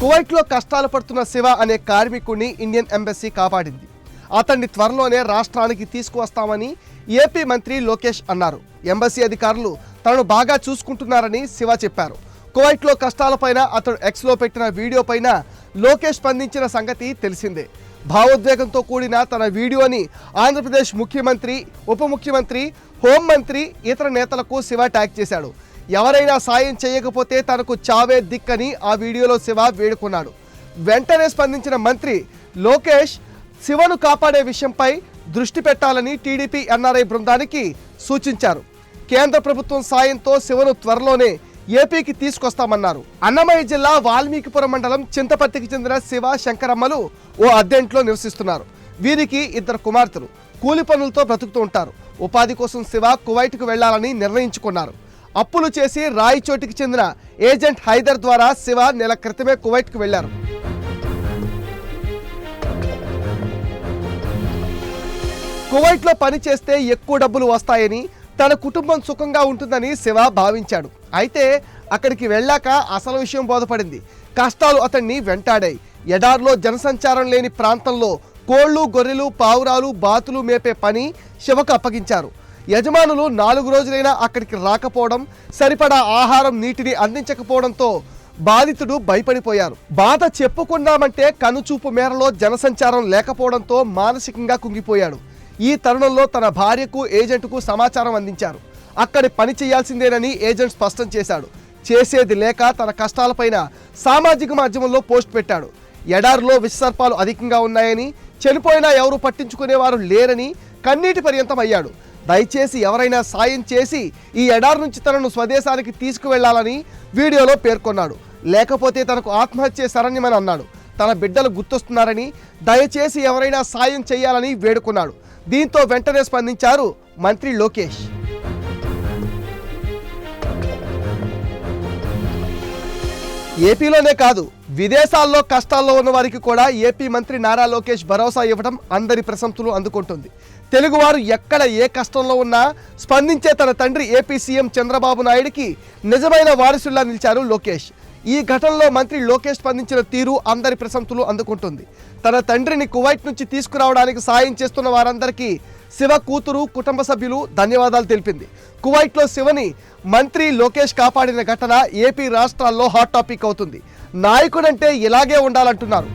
కువైట్లో కష్టాలు పడుతున్న శివ అనే కార్మికుడిని ఇండియన్ ఎంబసీ కాపాడింది. అతన్ని త్వరలోనే రాష్ట్రానికి తీసుకువస్తామని ఏపీ మంత్రి లోకేష్ అన్నారు. ఎంబసీ అధికారులు తనను బాగా చూసుకుంటున్నారని శివ చెప్పారు. కువైట్లో కష్టాలపైన అతడు ఎక్స్లో పెట్టిన వీడియో పైన లోకేష్ స్పందించిన సంగతి తెలిసిందే. భావోద్వేగంతో కూడిన తన వీడియోని ఆంధ్రప్రదేశ్ ముఖ్యమంత్రి ఉప ముఖ్యమంత్రి హోంమంత్రి ఇతర నేతలకు శివ ట్యాగ్ చేశాడు. ఎవరైనా సాయం చేయకపోతే తనకు చావే దిక్కని ఆ వీడియోలో శివ వేడుకున్నాడు. వెంటనే స్పందించిన మంత్రి లోకేష్ శివను కాపాడే విషయంపై దృష్టి పెట్టాలని టీడీపీ ఎన్ఆర్ఐ బృందానికి సూచించారు. కేంద్ర ప్రభుత్వం సాయంతో శివను త్వరలోనే ఏపీకి తీసుకొస్తామన్నారు. అన్నమయ్య జిల్లా వాల్మీకిపురం మండలం చింతపర్తికి చెందిన శివ శంకరమ్మలు ఓ అద్దెంట్లో నివసిస్తున్నారు. వీరికి ఇద్దరు కుమార్తెలు. కూలి పనులతో బ్రతుకుతూ ఉంటారు. ఉపాధి కోసం శివ కువైట్కు వెళ్ళాలని నిర్ణయించుకున్నారు. అప్పులు చేసి రాయిచోటికి చెందిన ఏజెంట్ హైదర్ ద్వారా శివ నెల క్రితమే కువైట్కు వెళ్ళారు కువైట్లో పని చేస్తే ఎక్కువ డబ్బులు వస్తాయని తన కుటుంబం సుఖంగా ఉంటుందని శివ భావించాడు. అయితే అక్కడికి వెళ్ళాక అసలు విషయం బోధపడింది. కష్టాలు అతన్ని వెంటాడాయి. ఎడార్లో జనసంచారం లేని ప్రాంతంలో కోళ్ళు గొర్రెలు పావురాలు బాతులు మేపే పని శివకు అప్పగించారు. యజమానులు నాలుగు రోజులైనా అక్కడికి రాకపోవడం సరిపడా ఆహారం నీటిని అందించకపోవడంతో బాధితుడు భయపడిపోయారు. బాధ చెప్పుకున్నామంటే కనుచూపు మేరలో జనసంచారం లేకపోవడంతో మానసికంగా కుంగిపోయాడు. ఈ తరుణంలో తన భార్యకు ఏజెంట్కు సమాచారం అందించారు. అక్కడి పని చేయాల్సిందేనని ఏజెంట్ స్పష్టం చేశాడు. చేసేది లేక తన కష్టాలపైన సామాజిక మాధ్యమంలో పోస్ట్ పెట్టాడు. ఎడారిలో విషసర్పాలు అధికంగా ఉన్నాయని చనిపోయినా ఎవరు పట్టించుకునేవారు లేరని కన్నీటి పర్యంతం అయ్యాడు. దయచేసి ఎవరైనా సాయం చేసి ఈ ఎడారి నుంచి తనను స్వదేశానికి తీసుకువెళ్ళాలని వీడియోలో పేర్కొన్నాడు. లేకపోతే తనకు ఆత్మహత్య శరణ్యమని అన్నాడు. తన బిడ్డలు గుర్తొస్తున్నారని దయచేసి ఎవరైనా సాయం చేయాలని వేడుకున్నాడు. దీంతో వెంటనే స్పందించారు మంత్రి లోకేష్. ఏపీలోనే కాదు విదేశాల్లో కష్టాల్లో ఉన్న వారికి కూడా ఏపీ మంత్రి నారా లోకేష్ భరోసా ఇవ్వడం అందరి ప్రశంసలు అందుకుంటుంది. తెలుగువారు ఎక్కడ ఏ కష్టంలో ఉన్నా స్పందించే తన తండ్రి ఏపీ సీఎం చంద్రబాబు నాయుడికి నిజమైన వారసుల్లా నిలిచారు లోకేష్. ఈ ఘటనలో మంత్రి లోకేష్ స్పందించిన తీరు అందరి ప్రశంసలు అందుకుంటుంది. తన తండ్రిని కువైట్ నుంచి తీసుకురావడానికి సాయం చేస్తున్న వారందరికీ శివ కూతురు కుటుంబ సభ్యులు ధన్యవాదాలు తెలిపింది. కువైట్లో శివని మంత్రి లోకేష్ కాపాడిన ఘటన ఏపీ రాష్ట్రాల్లో హాట్ టాపిక్ అవుతుంది. నాయకుడంటే ఇలాగే ఉండాలంటున్నారు.